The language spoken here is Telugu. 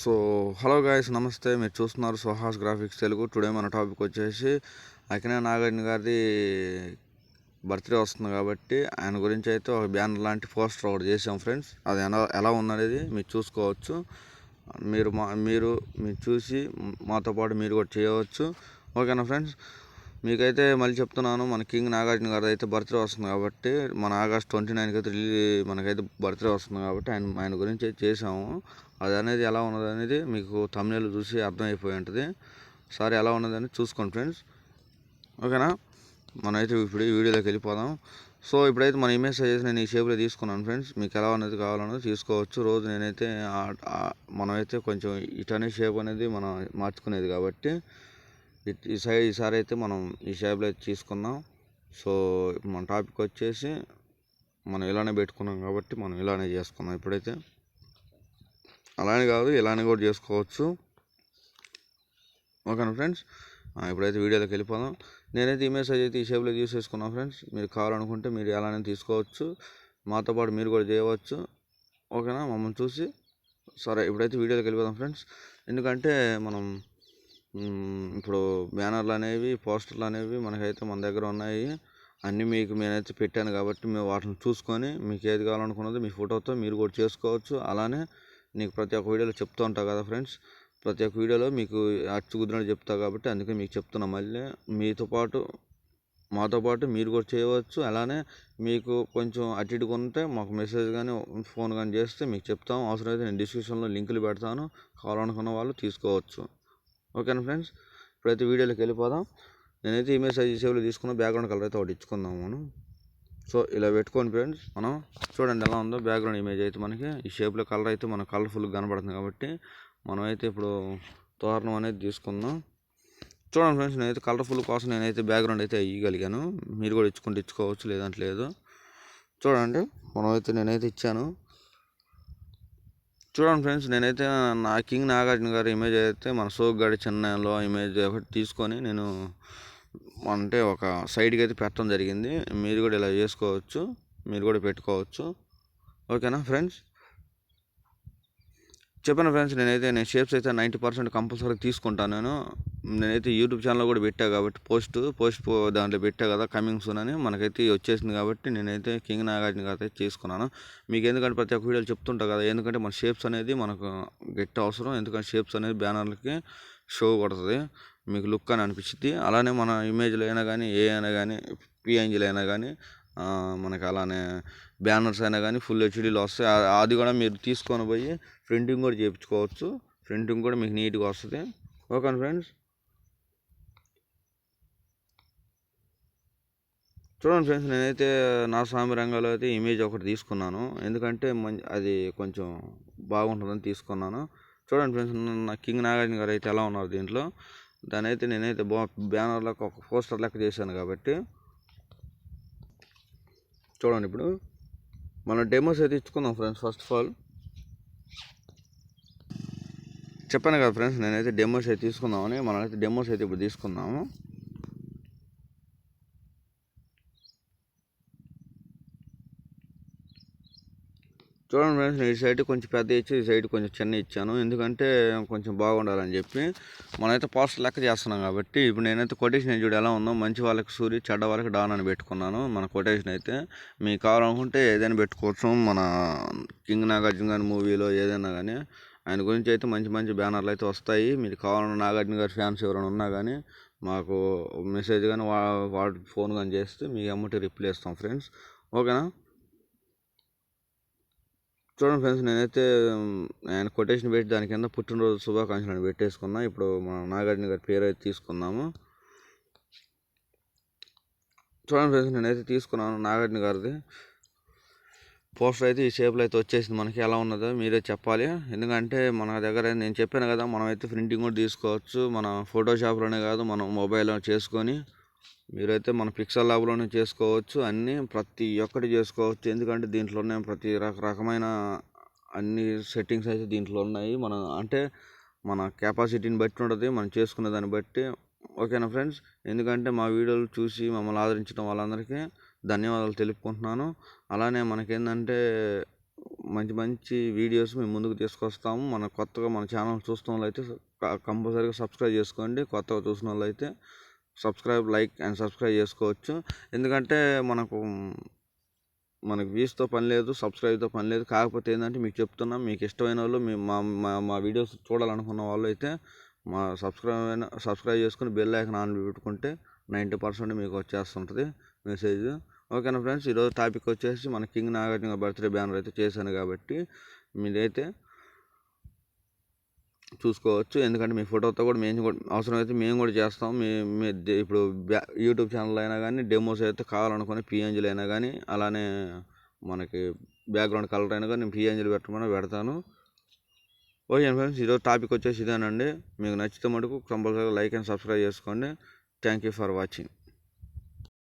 సో హలో గాయస్ నమస్తే. మీరు చూస్తున్నారు సుహాస్ గ్రాఫిక్స్ తెలుగు టుడే మన టాపిక్ వచ్చేసి అకినే నాగార్జున గారిది బర్త్డే వస్తుంది కాబట్టి ఆయన గురించి అయితే ఒక బ్యానర్ లాంటి పోస్టర్ ఒకటి చేసాం ఫ్రెండ్స్ అది ఎలా ఎలా ఉన్నది మీరు చూసుకోవచ్చు. మీరు మా మీరు మీరు చూసి మాతో పాటు మీరు కూడా చేయవచ్చు. ఓకేనా ఫ్రెండ్స్ మీకైతే మళ్ళీ చెప్తున్నాను మన కింగ్ నాగార్జున గారి అయితే బర్త్డే వస్తుంది కాబట్టి మన ఆగస్ట్ ట్వంటీ నైన్కి అయితే రిలీజ్ మనకైతే బర్త్డే వస్తుంది కాబట్టి ఆయన ఆయన గురించి అయితే చేసాము అది అనేది ఎలా ఉన్నది అనేది మీకు తమిళ చూసి అర్థమైపోయి ఉంటుంది. సరే ఎలా ఉన్నదని చూసుకోండి ఫ్రెండ్స్. ఓకేనా? మనమైతే ఇప్పుడు ఈ వీడియోలోకి వెళ్ళిపోదాం. సో ఇప్పుడైతే మన ఇమేజ్ సైజెస్ నేను ఈ షేప్లో తీసుకున్నాను ఫ్రెండ్స్. మీకు ఎలా అనేది కావాలన్నది తీసుకోవచ్చు. రోజు నేనైతే మనమైతే కొంచెం ఇటనే షేప్ అనేది మనం మార్చుకునేది కాబట్టి ఈసారి ఈ ఈసారి అయితే మనం ఈ షాప్లో అయితే తీసుకున్నాం సో ఇప్పుడు మన టాపిక్ వచ్చేసి మనం ఇలానే పెట్టుకున్నాం కాబట్టి మనం ఇలానే చేసుకున్నాం ఇప్పుడైతే. అలానే కాదు ఇలానే కూడా చేసుకోవచ్చు. ఓకేనా ఫ్రెండ్స్? ఇప్పుడైతే వీడియోలోకి వెళ్ళిపోదాం. నేనైతే ఇమేజ్ సైజ్ అయితే ఈ షేప్లో తీసేసుకున్నాను ఫ్రెండ్స్. మీరు కావాలనుకుంటే మీరు ఎలానే తీసుకోవచ్చు. మాతో పాటు మీరు కూడా చేయవచ్చు. ఓకేనా? మమ్మల్ని చూసి సరే ఇప్పుడైతే వీడియోలోకి వెళ్ళిపోదాం ఫ్రెండ్స్. ఎందుకంటే మనం ఇప్పుడు బ్యానర్లు అనేవి పోస్టర్లు అనేవి మనకైతే మన దగ్గర ఉన్నాయి. అన్నీ మీకు నేనైతే పెట్టాను కాబట్టి మేము వాటిని చూసుకొని మీకు ఏది కావాలనుకున్నది మీ ఫోటోతో మీరు కూడా చేసుకోవచ్చు. అలానే నీకు ప్రతి ఒక్క వీడియోలో చెప్తూ ఉంటా కదా ఫ్రెండ్స్? ప్రతి ఒక్క వీడియోలో మీకు అచ్చు కుదిరినట్టు చెప్తా కాబట్టి అందుకే మీకు చెప్తున్నా మళ్ళీ. మీతో పాటు మాతో పాటు మీరు కూడా చేయవచ్చు. అలానే మీకు కొంచెం అటు ఇటుగా ఉంటే మాకు మెసేజ్ కానీ ఫోన్ కానీ చేస్తే మీకు చెప్తాం. అవసరమైతే నేను డిస్క్రిప్షన్లో లింకులు పెడతాను. కావాలనుకున్న వాళ్ళు తీసుకోవచ్చు. ఓకేనా ఫ్రెండ్స్ ఇప్పుడైతే వీడియోలోకి వెళ్ళిపోదాం. నేనైతే ఇమేజ్ సైజ్ సేవ్లో తీసుకున్న బ్యాక్గ్రౌండ్ కలర్ అయితే ఒకటి ఇచ్చుకుందాం మనం. సో ఇలా పెట్టుకోండి ఫ్రెండ్స్ మనం చూడండి ఎలా ఉందో బ్యాక్గ్రౌండ్ ఇమేజ్ అయితే మనకి. ఈ షేప్లో కలర్ అయితే మనకు కలర్ఫుల్గా కనబడుతుంది కాబట్టి మనమైతే ఇప్పుడు తోరణం అనేది తీసుకుందాం. చూడండి ఫ్రెండ్స్ నేనైతే కలర్ఫుల్ కోసం నేనైతే బ్యాక్గ్రౌండ్ అయితే ఇవ్వగలిగాను మీరు కూడా ఇచ్చుకుంటే ఇచ్చుకోవచ్చు లేదంటే లేదు. చూడండి మనమైతే నేనైతే ఇచ్చాను. చూడండి ఫ్రెండ్స్ నేనైతే నా కింగ్ నాగార్జున గారి ఇమేజ్ అయితే మన సోగ్గాడి చెన్నైలో ఇమేజ్ ఒకటి తీసుకొని నేను అంటే ఒక సైడ్కి అయితే పెట్టడం జరిగింది. మీరు కూడా ఇలా చేసుకోవచ్చు మీరు కూడా పెట్టుకోవచ్చు. ఓకేనా ఫ్రెండ్స్? చెప్పాను ఫ్రెండ్స్ నేనైతే నేను షేప్స్ అయితే నైంటీ పర్సెంట్ కంపల్సరీ తీసుకుంటాను నేను. నేనైతే యూట్యూబ్ ఛానల్ కూడా పెట్టా కాబట్టి పోస్ట్ పోస్ట్ పో- దాంట్లో పెట్టా కదా కమింగ్ సూన్ అని మనకైతే వచ్చేసింది కాబట్టి నేనైతే కింగ్ నాగార్జున గారు అయితే చేసుకున్నాను. మీకు ఎందుకంటే ప్రతి ఒక్క వీడియోలు చెప్తుంటా కదా ఎందుకంటే మన షేప్స్ అనేది మనకు గట్టి అవసరం. ఎందుకంటే షేప్స్ అనేది బ్యానర్లకి షో కొడుతుంది. మీకు లుక్ అని అనిపించింది అలానే మన ఇమేజ్లో అయినా కానీ ఏ అయినా కానీ పిఎన్జీలు అయినా కానీ మనకి అలానే బ్యానర్స్ అయినా కానీ ఫుల్ హెచ్డీలో వస్తాయి. అది కూడా మీరు తీసుకొని పోయి ప్రింటింగ్ కూడా చేయించుకోవచ్చు. ప్రింటింగ్ కూడా మీకు నీట్గా వస్తుంది. Okay friends? చూడండి ఫ్రెండ్స్ నేనైతే నా స్వామి రంగంలో అయితే ఇమేజ్ ఒకటి తీసుకున్నాను. ఎందుకంటే మంచి అది కొంచెం బాగుంటుందని తీసుకున్నాను. చూడండి ఫ్రెండ్స్ నా కింగ్ నాగార్జున గారు అయితే ఎలా ఉన్నారు దీంట్లో. దాని అయితే నేనైతే బా బ్యానర్లకు ఒక పోస్టర్ లెక్క చేశాను కాబట్టి. చూడండి ఇప్పుడు. మనం డెమోస్ అయితే ఇచ్చుకుందాం ఫ్రెండ్స్ ఫస్ట్ ఆఫ్ ఆల్ చెప్పాను కదా ఫ్రెండ్స్ నేనైతే డెమోస్ అయితే తీసుకుందామని మనం అయితే డెమోస్ అయితే ఇప్పుడు తీసుకుందాము. చూడండి ఫ్రెండ్స్ ఈ సైడ్ కొంచెం పెద్ద ఇచ్చి ఈ సైడ్ కొంచెం చిన్న ఇచ్చాను. ఎందుకంటే కొంచెం బాగుండాలని చెప్పి మనమైతే పార్సల్ లెక్క చేస్తున్నాం కాబట్టి ఇప్పుడు నేనైతే కొటేషన్ చూడు ఎలా ఉందో మంచి వాళ్ళకి సూర్య చెడ్డ వాళ్ళకి డాన్ అని పెట్టుకున్నాను మన కొటేషన్ అయితే. మీకు కావాలనుకుంటే ఏదైనా పెట్టుకోవచ్చు మన కింగ్ నాగార్జున గారి మూవీలో ఏదైనా కానీ. ఆయన గురించి అయితే మంచి మంచి బ్యానర్లు అయితే వస్తాయి. మీరు కావాలన్న నాగార్జున గారి ఫ్యాన్స్ ఎవరైనా ఉన్నా కానీ మాకు మెసేజ్ కానీ వా ఫోన్ కానీ చేస్తే మీకు అమ్మటి రిప్లై ఇస్తాం ఫ్రెండ్స్. ఓకేనా? చూడండి ఫ్రెండ్స్ నేనైతే ఆయన కొటేషన్ పెట్టి దాని కింద పుట్టినరోజు శుభాకాంక్షలు అని పెట్టేసుకున్నా. ఇప్పుడు మన నాగార్జున గారి పేరు అయితే తీసుకున్నాము చూడండి ఫ్రెండ్స్ నేనైతే తీసుకున్నాను నాగార్జున గారిది. పోస్టర్ అయితే ఈ షేప్లో అయితే వచ్చేసింది. మనకి ఎలా ఉన్నదో మీరే చెప్పాలి. ఎందుకంటే మన దగ్గర నేను చెప్పాను కదా మనం అయితే ప్రింటింగ్ కూడా తీసుకోవచ్చు. మన ఫోటోషాప్లోనే కాదు మనం మొబైల్లో చేసుకొని మీరైతే మన పిక్సల్ ల్యాబ్లోనే చేసుకోవచ్చు. అన్నీ ప్రతి ఒక్కటి చేసుకోవచ్చు. ఎందుకంటే దీంట్లోనే ప్రతి రకమైన అన్ని సెట్టింగ్స్ అయితే దీంట్లో ఉన్నాయి. మన అంటే మన కెపాసిటీని బట్టి ఉంటుంది. మనం చేసుకునే దాన్ని బట్టి. ఓకేనా ఫ్రెండ్స్? ఎందుకంటే మా వీడియోలు చూసి మమ్మల్ని ఆదరించడం వాళ్ళందరికీ ధన్యవాదాలు తెలుపుకుంటున్నాను. అలానే మనకేంటంటే మంచి మంచి వీడియోస్ మేము ముందుకు తీసుకొస్తాము. మన కొత్తగా మన ఛానల్ చూస్తున్న వాళ్ళు అయితే కంపల్సరీగా సబ్స్క్రైబ్ చేసుకోండి. కొత్తగా చూసిన వాళ్ళు అయితే సబ్స్క్రైబ్ లైక్ అండ్ సబ్స్క్రైబ్ చేసుకోవచ్చు. ఎందుకంటే మనకు మనకు వ్యూస్తో పని లేదు సబ్స్క్రైబ్తో పని లేదు. కాకపోతే ఏంటంటే మీకు చెప్తున్నాం మీకు ఇష్టమైన వాళ్ళు మీ మా మా మా వీడియోస్ చూడాలనుకున్న వాళ్ళు అయితే మా సబ్స్క్రైబ్ అయిన సబ్స్క్రైబ్ చేసుకుని బెల్ ఐకన్ ఆన్ పెట్టుకుంటే నైంటీ పర్సెంట్ మీకు వచ్చేస్తుంటుంది మెసేజ్. ఓకేనా ఫ్రెండ్స్? ఈరోజు టాపిక్ వచ్చేసి మన కింగ్ నాగార్జున బర్త్డే బ్యానర్ అయితే చేశాను కాబట్టి మీరైతే చూసుకోవచ్చు. ఎందుకంటే మీ ఫోటోతో కూడా మేము కూడా అవసరమైతే మేము కూడా చేస్తాం. మీ మీ దే- ఇప్పుడు యూట్యూబ్ ఛానల్ అయినా కానీ డెమోస్ అయితే కావాలనుకుని పిఎన్జీలు అయినా కానీ అలానే మనకి బ్యాక్గ్రౌండ్ కలర్ అయినా కానీ నేను పిఎన్జీలు పెట్టమని పెడతాను. ఓకే ఫ్రెండ్స్ ఈరోజు టాపిక్ వచ్చేసి ఇదేనండి. మీకు నచ్చితే మటుకు కంపల్సరీగా లైక్ అండ్ సబ్స్క్రైబ్ చేసుకోండి. Thank you for watching.